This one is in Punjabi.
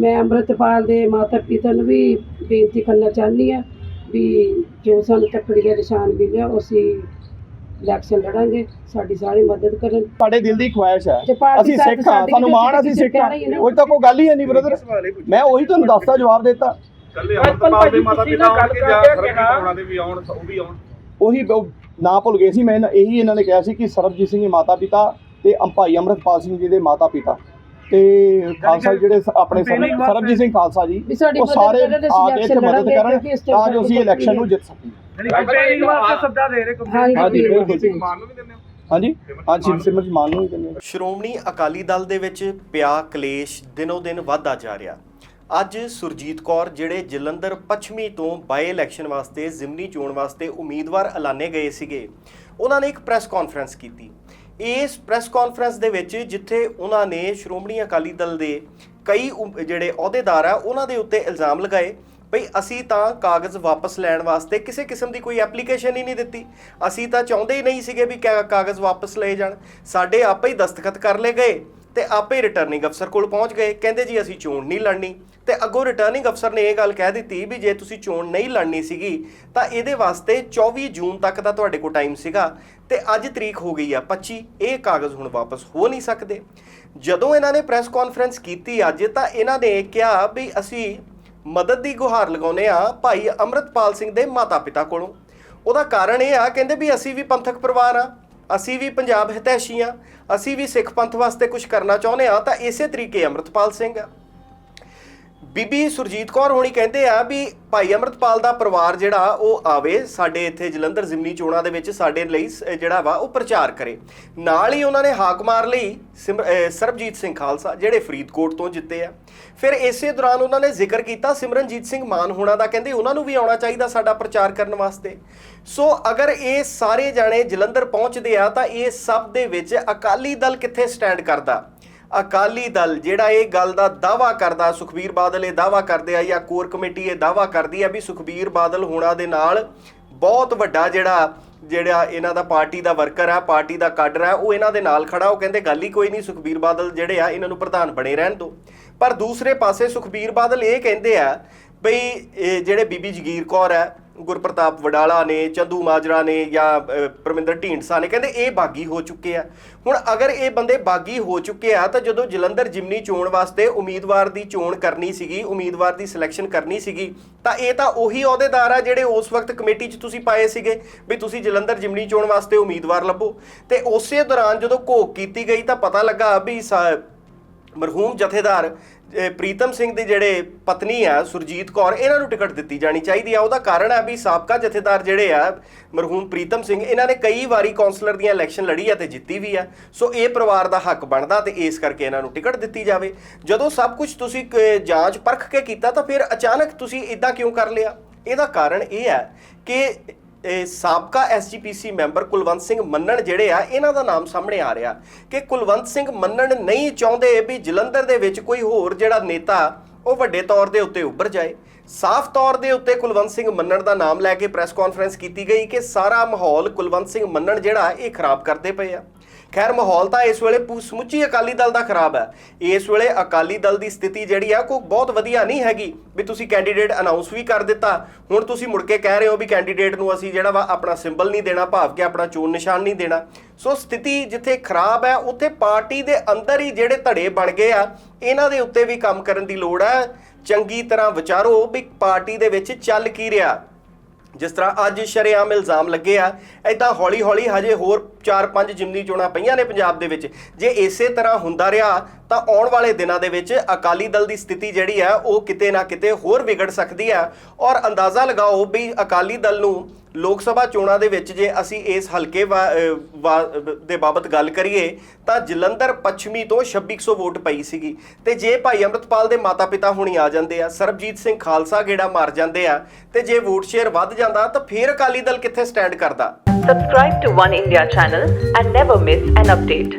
ਮੈਂ ਅੰਮ੍ਰਿਤਪਾਲ ਦੇ ਮਾਤਾ ਪਿਤਾ ਨੂੰ ਵੀ ਬੇਨਤੀ ਕਰਨਾ ਚਾਹੁੰਦੀ ਹਾਂ ਵੀ ਜੋ ਸਾਨੂੰ ਤੱਕੜੀ ਦਾ ਨਿਸ਼ਾਨ ਮਿਲਿਆ ਉਹ ਅਸੀਂ ਇਲੈਕਸ਼ਨ ਲੜਾਂਗੇ ਸਾਡੀ ਸਾਰੀ ਮਦਦ ਕਰਨ। ਸਾਡੇ ਦਿਲ ਦੀ ਖੁਆਇਸ਼ ਹੈ। ਤੇ ਪਾਰਟੀ ਅਸੀਂ ਸਿੱਖ ਹਾਂ ਸਾਡੀ ਸਾਨੂੰ ਮਾਣ ਆ, ਅਸੀਂ ਸਿੱਖ ਹਾਂ। ਉਹ ਤਾਂ ਕੋਈ ਗੱਲ ਹੀ ਹੈ ਨਹੀਂ ਬ੍ਰਦਰ ਮੈਂ ਉਹੀ ਤੁਹਾਨੂੰ ਦੱਸਦਾ ਜਵਾਬ ਦਿੱਤਾ। ਕੱਲੇ ਅਮਰਪਾਲ ਦੇ ਮਾਤਾ ਪਿਤਾ ਆਉਣ ਕਿ ਜਾਂ ਸਰਬਜੀਤ ਹੋਣਾ ਦੇ ਵੀ ਆਉਣ ਉਹ ਵੀ ਆਉਣ। ਉਹੀ ਉਹ ਨਾ ਭੁੱਲ ਗਏ ਸੀ ਮੈਂ ਇਹਨਾਂ- ਇਹੀ ਇਹਨਾਂ ਨੇ ਕਿਹਾ ਸੀ ਕਿ ਸਰਬਜੀਤ ਸਿੰਘ ਦੇ ਮਾਤਾ ਪਿਤਾ ਤੇ ਅੰ- ਭਾਈ ਅੰਮ੍ਰਿਤਪਾਲ ਸਿੰਘ ਜੀ ਦੇ ਮਾਤਾ ਪਿਤਾ ਤੇ ਖਾਲਸਾ ਜਿਹੜੇ ਆਪਣੇ ਸਰਬ- ਸਰਬਜੀਤ ਸਿੰਘ ਖਾਲਸਾ ਜੀ ਵੀ ਸਾਡੀ ਉਹ ਮਦਦ ਸਾਰੇ ਕਰਨ, ਅਸੀਂ ਆ ਕੇ ਇੱਥੇ election ਮਦਦ ਲੜਾਂਗੇ, ਕਰਨ ਕਿਉਂਕਿ ਇਸ time ਤਾਂ ਜੋ ਅਸੀਂ ਇਲੈਕਸ਼ਨ ਨੂੰ ਜਿੱਤ ਸਕੀਏ। ਕੰਪੇਨਿੰਗ ਵਾਸਤੇ ਸੱਦਾ ਦੇ ਰਹੇ ਹਾਂਜੀ, ਬਿਲਕੁਲ ਮਾਨ ਨੂੰ ਵੀ ਦਿੰਦੇ ਹੋ ਹਾਂਜੀ ਹਾਂਜੀ ਸਿਮਰਜ ਮਾਨ ਨੂੰ ਹੀ ਦਿੰਦੇ ਹਾਂ। ਸ਼੍ਰੋਮਣੀ ਅਕਾਲੀ ਦਲ ਦੇ ਵਿੱਚ ਪਿਆ ਕਲੇਸ਼ ਦਿਨੋ ਦਿਨ ਵੱਧਦਾ ਜਾ ਰਿਹਾ। ਅੱਜ ਸੁਰਜੀਤ ਕੌਰ ਜਿਹੜੇ ਜਲੰਧਰ ਪੱਛਮੀ ਤੋਂ ਬਾਈ ਇਲੈਕਸ਼ਨ ਵਾਸਤੇ ਜ਼ਿਮਨੀ ਚੋਣ ਵਾਸਤੇ ਉਮੀਦਵਾਰ ਐਲਾਨੇ ਗਏ ਸੀਗੇ ਉਹਨਾਂ ਨੇ ਇੱਕ ਪ੍ਰੈਸ ਕਾਨਫਰੰਸ ਕੀਤੀ। ਇਸ ਪ੍ਰੈਸ ਕਾਨਫਰੰਸ ਦੇ ਵਿੱਚ ਜਿੱਥੇ ਉਹਨਾਂ ਨੇ ਸ਼੍ਰੋਮਣੀ ਅਕਾਲੀ ਦਲ ਦੇ ਕਈ ਉਮ- ਜਿਹੜੇ ਅਹੁਦੇਦਾਰ ਆ, ਉਹਨਾਂ ਦੇ ਉੱਤੇ ਇਲਜ਼ਾਮ ਲਗਾਏ ਭਈ ਅਸੀਂ ਤਾਂ ਕਾਗਜ਼ ਵਾਪਸ ਲੈਣ ਵਾਸਤੇ ਕਿਸੇ ਕਿਸਮ ਦੀ ਕੋਈ ਐਪਲੀਕੇਸ਼ਨ ਹੀ ਨਹੀਂ ਦਿੱਤੀ। ਅਸੀਂ ਤਾਂ ਚਾਹੁੰਦੇ ਹੀ ਨਹੀਂ ਸੀਗੇ ਵੀ ਕਾ- ਕਾਗਜ਼ ਵਾਪਸ ਲਏ ਜਾਣ। ਸਾਡੇ ਆਪੇ ਹੀ ਦਸਤਖਤ ਕਰ ਲਏ ਗਏ। ਤੇ ਆਪੇ ਰਿਟਰਨਿੰਗ ਅਫਸਰ ਕੋਲ ਪਹੁੰਚ ਗਏ। ਕਹਿੰਦੇ ਜੀ, ਅਸੀਂ ਚੋਣ ਨਹੀਂ ਲੜਨੀ। ਤੇ ਅੱਗੋਂ ਰਿਟਰਨਿੰਗ ਅਫਸਰ ਨੇ ਇਹ ਗੱਲ ਕਹਿ ਦਿੱਤੀ ਵੀ ਜੇ ਤੁਸੀਂ ਚੋਣ ਨਹੀਂ ਲੜਨੀ ਸੀਗੀ, ਤਾਂ ਇਹਦੇ ਵਾਸਤੇ 24 ਜੂਨ ਤੱਕ ਦਾ ਤੁਹਾਡੇ ਕੋਲ ਟਾਈਮ ਸੀਗਾ ਤੇ ਅੱਜ ਤਰੀਕ ਹੋ ਗਈ ਆ 25 ਇਹ ਕਾਗਜ਼ ਹੁਣ ਵਾਪਸ ਹੋ ਨਹੀਂ ਸਕਦੇ। ਜਦੋਂ ਇਹਨਾਂ ਨੇ ਪ੍ਰੈਸ ਕਾਨਫਰੰਸ ਕੀਤੀ ਅੱਜ, ਤਾਂ ਇਹਨਾਂ ਨੇ ਕਿਹਾ ਵੀ ਅਸੀਂ ਮਦਦ ਦੀ ਗੁਹਾਰ ਲਗਾਉਨੇ ਆ ਭਾਈ ਅੰਮ੍ਰਿਤਪਾਲ ਸਿੰਘ ਦੇ ਮਾਤਾ-ਪਿਤਾ ਕੋਲੋਂ। ਉਹਦਾ ਕਾਰਨ ਇਹ ਆ, ਕਹਿੰਦੇ ਵੀ ਅਸੀਂ ਵੀ ਪੰਥਕ ਪਰਿਵਾਰ ਆ ਅਸੀਂ ਵੀ ਪੰਜਾਬ ਹਿਤੈਸ਼ੀ ਆ, ਅਸੀਂ ਵੀ ਸਿੱਖ ਪੰਥ ਵਾਸਤੇ ਕੁਝ ਕਰਨਾ ਚਾਹੁੰਦੇ ਆ, ਤਾਂ ਇਸੇ ਤਰੀਕੇ ਅੰਮ੍ਰਿਤਪਾਲ ਸਿੰਘ ਆ। ਬੀਬੀ ਸੁਰਜੀਤ ਕੌਰ ਹੋਣੀ ਕਹਿੰਦੇ ਆ ਵੀ ਭਾਈ ਅਮਰਤਪਾਲ ਦਾ ਪਰਿਵਾਰ ਜਿਹੜਾ ਉਹ ਆਵੇ, ਸਾਡੇ ਇੱਥੇ ਜਲੰਧਰ ਜ਼ਿਮਨੀ ਚੋਣਾਂ ਦੇ ਵਿੱਚ ਸਾਡੇ ਲਈ ਸ- ਜਿਹੜਾ ਵਾ ਉਹ ਪ੍ਰਚਾਰ ਕਰੇ। ਨਾਲ ਹੀ ਉਹਨਾਂ ਨੇ ਹਾਕ ਮਾਰ ਲਈ ਸਿਮਰ- ਸਰਬਜੀਤ ਸਿੰਘ ਖਾਲਸਾ, ਜਿਹੜੇ ਫਰੀਦਕੋਟ ਤੋਂ ਜਿੱਤੇ ਆ। ਫਿਰ ਇਸੇ ਦੌਰਾਨ ਉਹਨਾਂ ਨੇ ਜ਼ਿਕਰ ਕੀਤਾ ਸਿਮਰਨਜੀਤ ਸਿੰਘ ਮਾਨ ਹੋਣਾ ਦਾ, ਕਹਿੰਦੇ ਉਹਨਾਂ ਨੂੰ ਵੀ ਆਉਣਾ ਚਾਹੀਦਾ ਸਾਡਾ ਪ੍ਰਚਾਰ ਕਰਨ ਵਾਸਤੇ। ਸੋ ਅਗਰ ਇਹ ਸਾਰੇ ਜਾਣੇ ਜਲੰਧਰ ਪਹੁੰਚਦੇ ਆ ਤਾਂ ਇਹ ਸਭ ਦੇ ਵਿੱਚ ਅਕਾਲੀ ਦਲ ਕਿੱਥੇ ਸਟੈਂਡ ਕਰਦਾ? ਅਕਾਲੀ ਦਲ ਜਿਹੜਾ ਇਹ ਗੱਲ ਦਾ ਦਾਵਾ ਕਰਦਾ, ਸੁਖਬੀਰ ਬਾਦਲ ਇਹ ਦਾਵਾ ਕਰਦੇ ਆ, ਜਾਂ ਕੋਰ ਕਮੇਟੀ ਇਹ ਦਾਵਾ ਕਰਦੀ ਆ ਵੀ ਸੁਖਬੀਰ ਬਾਦਲ ਹੋਣਾ ਦੇ ਨਾਲ ਬਹੁਤ ਵੱਡਾ ਜਿਹੜਾ ਜਿਹੜਾ ਇਹਨਾਂ ਦਾ ਪਾਰਟੀ ਦਾ ਵਰਕਰ ਆ, ਪਾਰਟੀ ਦਾ ਕਾਡਰ ਆ, ਉਹ ਇਹਨਾਂ ਦੇ ਨਾਲ ਖੜਾ, ਉਹ ਕਹਿੰਦੇ ਗੱਲ ਹੀ ਕੋਈ ਨਹੀਂ, ਸੁਖਬੀਰ ਬਾਦਲ ਜਿਹੜੇ ਆ, ਇਹਨਾਂ ਨੂੰ ਪ੍ਰਧਾਨ ਬਣੇ ਰਹਿਣ ਦਿਓ। ਪਰ ਦੂਸਰੇ ਪਾਸੇ ਸੁਖਬੀਰ ਬਾਦਲ ਇਹ ਕਹਿੰਦੇ ਆ ਬਈ ਜਿਹੜੇ ਬੀਬੀ ਜਗੀਰ ਕੌਰ ਹੈ ਗੁਰਪ੍ਰਤਾਪ ਵਡਾਲਾ ਨੇ, ਚੰਦੂ ਮਾਜਰਾ ਨੇ ਜਾਂ ਪਰਮਿੰਦਰ ਢੀਂਡਸਾ ਨੇ ਕਹਿੰਦੇ ਇਹ ਬਾਗੀ ਹੋ ਚੁੱਕੇ ਆ। ਹੁਣ ਅਗਰ ਇਹ ਬੰਦੇ ਬਾਗੀ ਹੋ ਚੁੱਕੇ ਆ, ਤਾਂ ਜਦੋਂ ਜਲੰਧਰ ਜਿਮਨੀ ਚੋਣ ਵਾਸਤੇ ਉਮੀਦਵਾਰ ਦੀ ਚੋਣ ਕਰਨੀ ਸੀਗੀ, ਉਮੀਦਵਾਰ ਦੀ ਸਿਲੈਕਸ਼ਨ ਕਰਨੀ ਸੀਗੀ, ਤਾਂ ਇਹ ਤਾਂ ਉਹੀ ਅਹੁਦੇਦਾਰ ਆ ਜਿਹੜੇ ਉਸ ਵਕਤ ਕਮੇਟੀ 'ਚ ਤੁਸੀਂ ਪਾਏ ਸੀਗੇ ਵੀ ਤੁਸੀਂ ਜਲੰਧਰ ਜਿਮਨੀ ਚੋਣ ਵਾਸਤੇ ਉਮੀਦਵਾਰ ਲੱਭੋ। ਤੇ ਉਸੇ ਦੌਰਾਨ ਜਦੋਂ ਘੋਖ ਕੀਤੀ ਗਈ ਤਾਂ ਪਤਾ ਲੱਗਾ ਵੀ ਸਾ- ਮਰਹੂਮ ਜਥੇਦਾਰ ਪ੍ਰੀਤਮ ਸਿੰਘ ਦੇ ਜਿਹੜੇ ਪਤਨੀ ਆ, ਸੁਰਜੀਤ ਕੌਰ, ਇਹਨਾਂ ਨੂੰ ਟਿਕਟ ਦਿੱਤੀ ਜਾਣੀ ਚਾਹੀਦੀ ਆ। ਉਹਦਾ ਕਾਰਨ ਹੈ ਵੀ ਸਾਬਕਾ ਜਥੇਦਾਰ ਜਿਹੜੇ ਆ, ਮਰਹੂਮ ਪ੍ਰੀਤਮ ਸਿੰਘ, ਇਹਨਾਂ ਨੇ ਕਈ ਵਾਰੀ ਕਾਉਂਸਲਰ ਦੀਆਂ ਇਲੈਕਸ਼ਨ ਲੜੀ ਆ ਤੇ ਜਿੱਤੀ ਵੀ ਆ। ਸੋ ਇਹ ਪਰਿਵਾਰ ਦਾ ਹੱਕ ਬਣਦਾ ਤੇ ਇਸ ਕਰਕੇ ਇਹਨਾਂ ਨੂੰ ਟਿਕਟ ਦਿੱਤੀ ਜਾਵੇ। ਜਦੋਂ ਸਭ ਕੁਝ ਤੁਸੀਂ ਕ- ਜਾਂਚ ਪਰਖ ਕੇ ਕੀਤਾ ਤਾਂ ਫਿਰ ਅਚਾਨਕ ਤੁਸੀਂ ਇਦਾਂ ਕਿਉਂ ਕਰ ਲਿਆ? ਇਹਦਾ ਕਾਰਨ ਇਹ ਹੈ ਕਿ ਇਹ ਸਾਬਕਾ ਐਸਜੀਪੀਸੀ ਮੈਂਬਰ ਕੁਲਵੰਤ ਸਿੰਘ ਮੰਨਣ ਜਿਹੜੇ ਆ, ਇਹਨਾਂ ਦਾ ਨਾਮ ਸਾਹਮਣੇ ਆ ਰਿਹਾ ਕਿ ਕੁਲਵੰਤ ਸਿੰਘ ਮੰਨਣ ਨਹੀਂ ਚਾਹੁੰਦੇ ਵੀ ਜਲੰਧਰ ਦੇ ਵਿੱਚ ਕੋਈ ਹੋਰ ਜਿਹੜਾ ਨੇਤਾ ਉਹ ਵੱਡੇ ਤੌਰ ਦੇ ਉੱਤੇ ਉੱਭਰ ਜਾਏ। ਸਾਫ਼ ਤੌਰ ਦੇ ਉੱਤੇ ਕੁਲਵੰਤ ਸਿੰਘ ਮੰਨਣ ਦਾ ਨਾਮ ਲੈ ਕੇ ਪ੍ਰੈਸ ਕਾਨਫਰੰਸ ਕੀਤੀ ਗਈ ਕਿ ਸਾਰਾ ਮਾਹੌਲ ਕੁਲਵੰਤ ਸਿੰਘ ਮੰਨਣ ਜਿਹੜਾ ਇਹ ਖਰਾਬ ਕਰਦੇ ਪਏ ਆ। ਖੈਰ, ਮਾਹੌਲ ਤਾਂ ਇਸ ਵੇਲੇ ਪੂ- ਸਮੁੱਚੀ ਅਕਾਲੀ ਦਲ ਦਾ ਖਰਾਬ ਹੈ। ਇਸ ਵੇਲੇ ਅਕਾਲੀ ਦਲ ਦੀ ਸਥਿਤੀ ਜਿਹੜੀ ਆ, ਕੋਈ ਬਹੁਤ ਵਧੀਆ ਨਹੀਂ ਹੈਗੀ ਵੀ ਤੁਸੀਂ ਕੈਂਡੀਡੇਟ ਅਨਾਉਂਸ ਵੀ ਕਰ ਦਿੱਤਾ। ਹੁਣ ਤੁਸੀਂ ਮੁੜ ਕੇ ਕਹਿ ਰਹੇ ਹੋ ਵੀ ਕੈਂਡੀਡੇਟ ਨੂੰ ਅਸੀਂ ਜਿਹੜਾ ਵਾ ਆਪਣਾ ਸਿੰਬਲ ਨਹੀਂ ਦੇਣਾ, ਭਾਵ ਕਿ ਆਪਣਾ ਚੋਣ ਨਿਸ਼ਾਨ ਨਹੀਂ ਦੇਣਾ। ਸੋ ਸਥਿਤੀ ਜਿੱਥੇ ਖਰਾਬ ਹੈ, ਉੱਥੇ ਪਾਰਟੀ ਦੇ ਅੰਦਰ ਹੀ ਜਿਹੜੇ ਧੜੇ ਬਣ ਗਏ ਆ, ਇਹਨਾਂ ਦੇ ਉੱਤੇ ਵੀ ਕੰਮ ਕਰਨ ਦੀ ਲੋੜ ਹੈ। ਚੰਗੀ ਤਰ੍ਹਾਂ ਵਿਚਾਰੋ ਵੀ ਪਾਰਟੀ ਦੇ ਵਿੱਚ ਚੱਲ ਕੀ ਰਿਹਾ। ਜਿਸ ਤਰ੍ਹਾਂ ਅੱਜ ਸ਼ਰੇਆਮ ਇਲਜ਼ਾਮ ਲੱਗੇ ਆ ਐਦਾਂ ਹੌਲੀ ਹੌਲੀ ਹਜੇ ਹੋਰ 4-5 ਜਿਮਨੀ ਚੋਣਾਂ ਪਈਆਂ ਨੇ ਪੰਜਾਬ ਦੇ ਵਿੱਚ। ਜੇ ਇਸੇ ਤਰ੍ਹਾਂ ਹੁੰਦਾ ਰਿਹਾ, ਤਾਂ ਆਉਣ ਵਾਲੇ ਦਿਨਾਂ ਦੇ ਵਿੱਚ ਅਕਾਲੀ ਦਲ ਦੀ ਸਥਿਤੀ ਜਿਹੜੀ ਆ, ਉਹ ਕਿਤੇ ਨਾ ਕਿਤੇ ਹੋਰ ਵਿਗੜ ਸਕਦੀ ਆ। ਔਰ ਅੰਦਾਜ਼ਾ ਲਗਾਓ ਵੀ ਅਕਾਲੀ ਦਲ ਨੂੰ ਲੋਕ ਸਭਾ ਚੋਣਾਂ ਦੇ ਵਿੱਚ ਜੇ ਅਸੀਂ ਇਸ ਹਲਕੇ ਦੇ ਬਾਬਤ ਗੱਲ ਕਰੀਏ, ਤਾਂ ਜਲੰਧਰ ਪੱਛਮੀ ਤੋਂ 2600 ਵੋਟ ਪਈ ਸੀਗੀ ਤੇ ਜੇ ਭਾਈ ਅੰਮ੍ਰਿਤਪਾਲ ਦੇ ਮਾਤਾ-ਪਿਤਾ ਹੁਣੀ ਆ ਜਾਂਦੇ ਆ, ਸਰਬਜੀਤ ਸਿੰਘ ਖਾਲਸਾ ਗੇੜਾ ਮਾਰ ਜਾਂਦੇ ਆ, ਤੇ ਜੇ ਵੋਟ ਸ਼ੇਅਰ ਵੱਧ ਜਾਂਦਾ, ਤਾਂ ਫੇਰ ਅਕਾਲੀ ਦਲ ਕਿੱਥੇ ਸਟੈਂਡ ਕਰਦਾ Subscribe to One India channel and never miss an update.